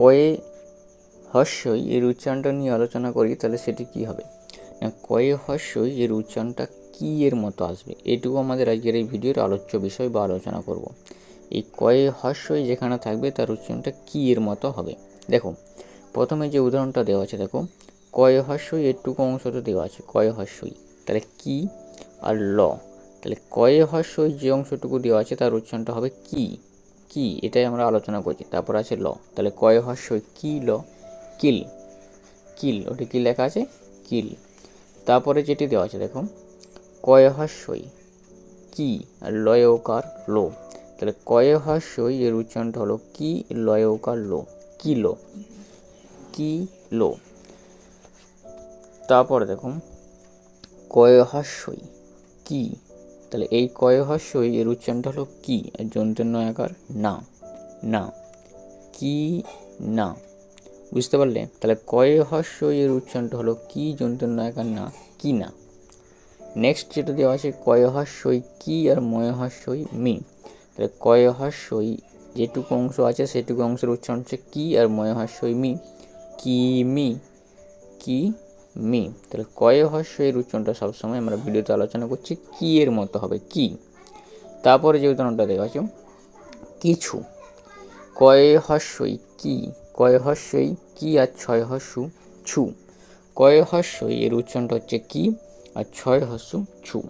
কয়ে হস্যই এর উচ্চারণটা নিয়ে আলোচনা করি, তাহলে সেটি কি হবে? না, কয়ে হস্যই এর উচ্চারণটা কি এর মতো আসবে? এটুকু আমাদের আজকের এই ভিডিওর আলোচ্য বিষয় বা আলোচনা করব। এই কয়ে হস্যই যেখানে থাকবে, তার উচ্চারণটা কি এর মতো হবে? দেখো, প্রথমে যে উদাহরণটা দেওয়া আছে, দেখো, কয় হস্যই এটুকু অংশটা দেওয়া আছে, কয় হস্যই। তাহলে কি আর ল? তাহলে কয়ে হস্যই যে অংশটুকু দেওয়া আছে, তার উচ্চারণটা হবে কি? কি? এটাই আমরা আলোচনা করছি। তারপর আছে ল। তাহলে কয়ে হস্যই কি ল? কিল। কিল। ওটি কি লেখা আছে? কিল। তারপরে যেটি দেওয়া আছে দেখো কয় হস্যই? কি? আর লয় ওকার লো? তাহলে কয় হস্যই এর উচ্চারণটা হলো কি, লয় ওকার লো? কি লো? তারপরে দেখুন। কয় হস্যই? কি? তাহলে এই কয় হস্যই এর উচ্চারণটা হলো কি? আর যন্ত্রের নয়াকার না না, কি না, বুঝতে পারলে? তাহলে কয়ে হস্যই এর উচ্চারণটা হলো কি যন্ত্রের নয়াকার না, কি না? নেক্সট যেটা দেওয়া আছে, কয় হস্যই কি আর ময় হস্যই মি। তাহলে কয় হস্যই যেটুকু অংশ আছে, সেটুকু অংশের উচ্চারণ হচ্ছে কি আর ময় হস্যই মি। কি মি, কি মি। তাহলে কয় হস্য এর উচ্চারণটা সবসময় আমরা ভিডিওতে আলোচনা করছি, কি এর মতো হবে, কি? তারপরে যে উদাহরণটা দেখা আছে কিছু। কয় হস্যই কি? কয় হস্যই কি আর ছয় হস্য ছু। কয় হস্যই এর উচ্চারণটা হচ্ছে কি আর ছয় হস্য ছু।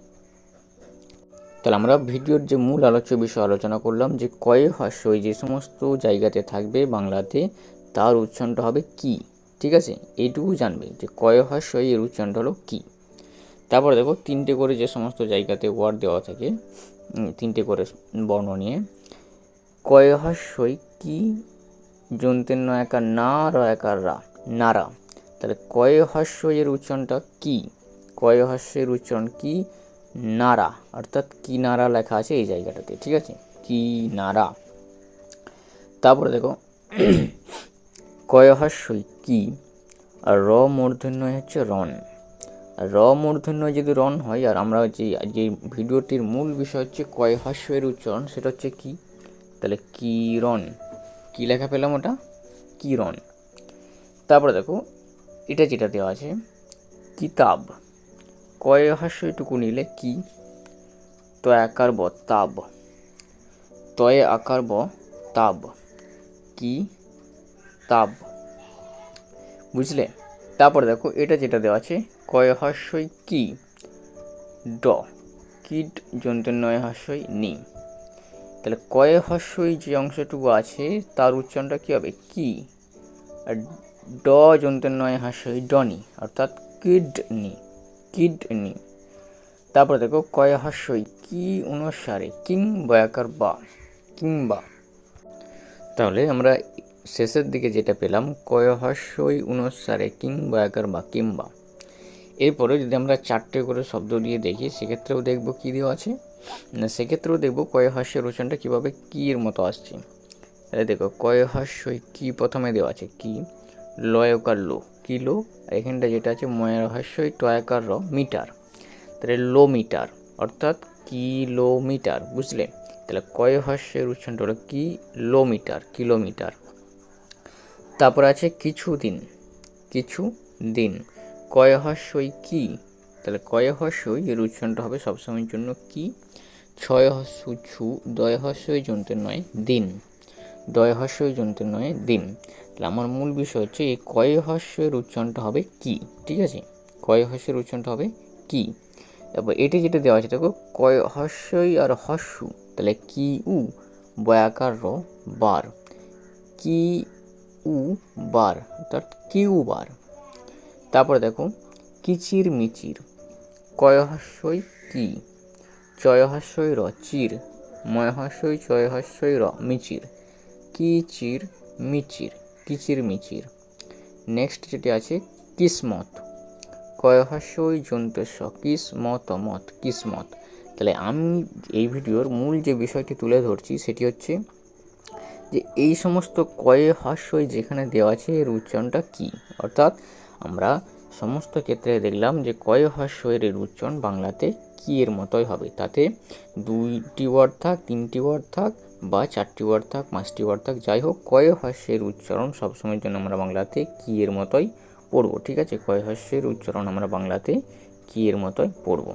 তাহলে আমরা ভিডিওর যে মূল আলোচ্য বিষয় আলোচনা করলাম, যে কয়ে হস্যই যে সমস্ত জায়গাতে থাকবে বাংলাতে, তার উচ্চারণটা হবে কি? ঠিক আছে? এইটুকু জানবে যে কয় হস্যই এর উচ্চারণটা হলো কি। তারপরে দেখো, তিনটে করে যে সমস্ত জায়গাতে ওয়ার্ড দেওয়া থাকে তিনটে করে বর্ণ নিয়ে, কয় হস্যই কি যন্ত্রের ন একার না, র একার রা নারা তাহলে কয় হস্যই এর উচ্চারণটা কি? কয় হস্যের উচ্চারণ কি? নারা অর্থাৎ কি নারা লেখা আছে এই জায়গাটাতে, ঠিক আছে? কি নারা তারপরে দেখো কয়হাস্যই কি? আর র মূর্ধন্য হচ্ছে রন আর র মূর্ধন্য যদি রন হয়, আর আমরা যে যে ভিডিওটির মূল বিষয় হচ্ছে কয়হাস্যের উচ্চারণ, সেটা হচ্ছে কি? তাহলে কিরণ কি লেখা পেলাম ওটা? কিরণ তারপরে দেখো, এটা যেটা দেওয়া আছে, কিতাব। কয় হাস্য এটুকু নিলে কি? তয় আকার ব, তাব। তয়ে আকার ব, তাব। কি? তাব বুঝলে? তারপরে দেখো, এটা যেটা দেওয়া আছে, কয় হাস্যই কি? ড। কিট যন্ত্রের নয় হাস্যই নি। তাহলে কয় হাস্যই যে অংশটুকু আছে, তার উচ্চারণটা কী হবে? কি। আর ড যন্ত্রের নয় হাস্যই ডনি, অর্থাৎ কিডনি কিডনি। তারপরে দেখো, কয় হাস্যই কি অনুসারে কিং বয়াকার বা, কিংবা। তাহলে আমরা শেষের দিকে যেটা পেলাম কয় হাস্যই অনুসারে কিং বয়াকার বা কিংবা। এরপরে যদি আমরা চারটে করে শব্দ দিয়ে দেখি, সেক্ষেত্রেও দেখব কী দেওয়া আছে। না, সেক্ষেত্রেও দেখব কয় হাস্যের রচনটা কীভাবে কী এর মতো আসছে। তাহলে দেখো কয় হাস্যই কী প্রথমে দেওয়া আছে? কি? লয়কার লো। কিলো আর এখানটা যেটা আছে ময়ের হাস্যই টয়াকার র, মিটার। তাহলে লো মিটার অর্থাৎ কিলোমিটার, বুঝলে? তাহলে কয় হাস্যের উচ্চারণটা হলো কিলোমিটার কিলোমিটার। তারপর আছে কিছু দিন। কিছু দিন। কয় হাস্যই কি? তাহলে কয় হাস্যই এর উচ্চারণটা হবে সবসময়ের জন্য কি? ছয় হস্য ছু, দয় হস্যই যন্ত্রের নয়, দিন। দয় হস্যই যন্ত্রের নয়, দিন। তাহলে আমার মূল বিষয় হচ্ছে এই কয় হস্যের উচ্চারণটা হবে কি? ঠিক আছে? কয় হস্যের উচ্চারণটা হবে কি? তারপর এটি যেটা দেওয়া আছে, দেখো, কয় হস্যই আর হস্যু, তাহলে কি উ? বয়াকার র, বার। কি উ বার, অর্থাৎ কিউ বার। তারপরে দেখো, কিচির মিচির, কয়হাস্যই কি, চয়হাস্যই র, চির, ময়হাস্যই চয়হাস্যই র, মিচির, কিচির মিচির কিচির মিচির। নেক্সট যেটি আছে, কিসমত, কয়হাস্যই যন্ত্রস্ব কিসমত মত কিসমত। তাহলে আমি এই ভিডিওর মূল যে বিষয়টি তুলে ধরছি, সেটি হচ্ছে যে এই সমস্ত কয়ে হাস্যই যেখানে দেওয়া আছে এর উচ্চারণটা কী? অর্থাৎ আমরা সমস্ত ক্ষেত্রে দেখলাম যে কয় হাস্যের এর উচ্চারণ বাংলাতে কি এর মতোই হবে। তাতে দুইটি ওয়ার্ড থাক, তিনটি ওয়ার্ড থাক বা চারটি ওয়ার্ড থাক, পাঁচটি ওয়ার্ড থাক, যাই হোক, কয়ে হস্যের উচ্চারণ সবসময়ের জন্য আমরা বাংলাতে কি এর মতোই পড়ব, ঠিক আছে? কয় হস্যের উচ্চারণ আমরা বাংলাতে কি এর মতোই পড়ব।